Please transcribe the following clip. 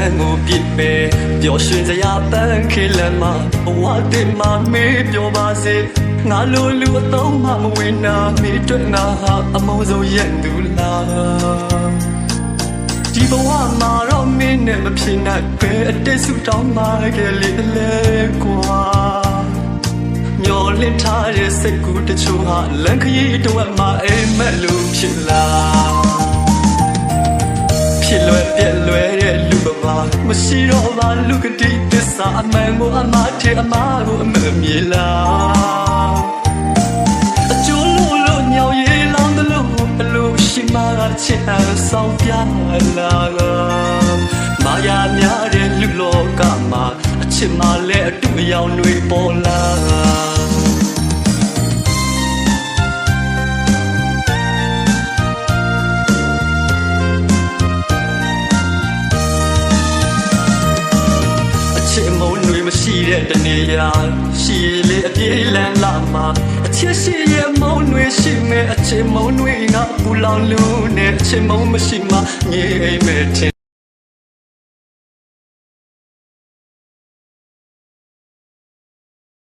န်းကိုပြစ်ပဲပျော်ရွှင်စရာပန်းခေလမ်းမှာဘဝတင်မှာမေးပြောပါစေငါလိုလူအတော့မှမဝင်နာမိတွေ့ငါဟာအမုန်းဆုံးရဲ့သူလားဒီဘဝမှာတော့မင်းနဲ့မဖြစ်နိုင်ပဲအတိတ်ဆူတောင်းမှခဲ့လေလေကွာမျောလင့်ထားတဲ့စိတ်ကူးတချို့ဟာလန်ခရီးတော့မှအိမ်မက်လို့ဖြစ်လာ မရှိတော့မှလူကတိသစ္စာအမှန်ကိုအမှားထေအမှားကိုအမမြေလားအကျိုးလို့လို့ညောင်ရည်လောင်းတယ်လို့အလိုရှိမှချစ်အဆောင်ပြလာကမာယာများတဲ့လူလောကမှာအချစ်မှလည်းအတူအယောင်တွေပေါ်လာ မုန်းတွေမရှိတဲ့တနေရာရှိလေအပြေးလန်းလာမှာအချစ်ရှိရဲ့မုန်းတွေရှိမဲ့အချစ်မုန်းတွေကပူလောင်လို့နဲ့အချစ်မုန်းမရှိမှငြိမ်မဲ့ထင်